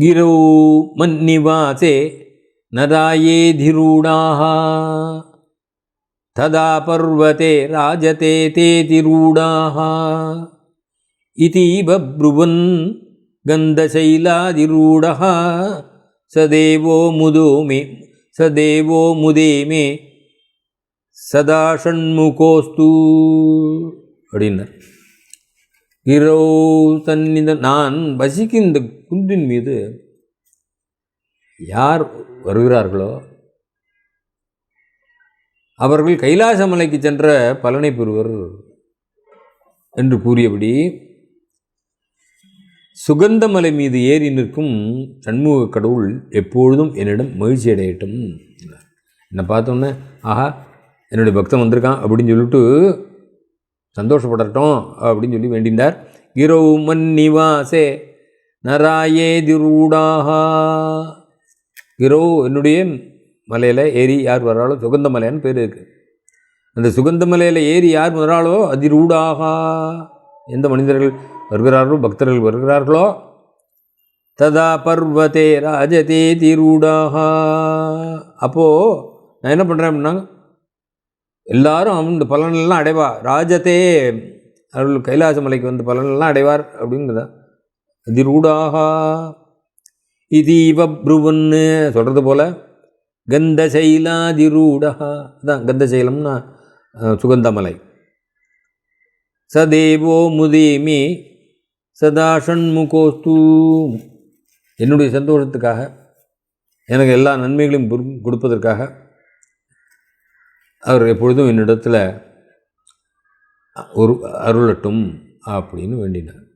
गिरौ मन्निवासे नदाये नरायेधिरूढाः तदा पर्वते राजते ते तेऽतिरूढाः इति बब्रुवन् गन्धशैलादिरूढः स देवो मुदो मे स देवो मुदे मे सदा षण्मुखोऽस्तु अडिनर् இரவு தன்னித நான் வசிக்கும் இந்த குன்றின் மீது யார் வருகிறார்களோ அவர்கள் கைலாச மலைக்கு சென்ற பலனை பெறுவர் என்று கூறியபடி சுகந்தமலை மீது ஏறி நிற்கும் சண்முக கடவுள் எப்பொழுதும் என்னிடம் மகிழ்ச்சி அடையட்டும். என்னை பார்த்தோன்னே ஆஹா என்னுடைய பக்தன் வந்திருக்கான் அப்படின்னு சொல்லிட்டு சந்தோஷப்படட்டும் அப்படின்னு சொல்லி வேண்டினார் இரவு மன்னிவாசே நராயே திருடாகா இரவு என்னுடைய மலையில் ஏறி யார் வர்றாளோ சுகந்த மலைன்னு பேர் இருக்குது அந்த சுகந்த மலையில் ஏறி யார் வர்றாளோ அதிரூடாகா. எந்த மனிதர்கள் வருகிறார்களோ பக்தர்கள் வருகிறார்களோ ததா பர்வதே ராஜதே திருடாக. அப்போது நான் என்ன பண்ணுறேன் அப்படின்னா எல்லாரும் அவன் இந்த பலனெல்லாம் அடைவா. ராஜதே அருள் கைலாச மலைக்கு வந்து பலனெல்லாம் அடைவார் அப்படிங்கிறதா? அதிரூடாகா. இதீவ ப்ருவன்னு சொல்கிறது போல் கந்தசைலாதிரூடா அதான் கந்தசைலம்னா சுகந்தமலை சதேவோ முதேமி சதா ஷண்முகோஸ்து என்னுடைய சந்தோஷத்துக்காக எனக்கு எல்லா நன்மைகளையும் கொடுப்பதற்காக அவர் எப்பொழுதும் என்னிடத்தில் ஒரு அருளட்டும் அப்படின்னு வேண்டினார்.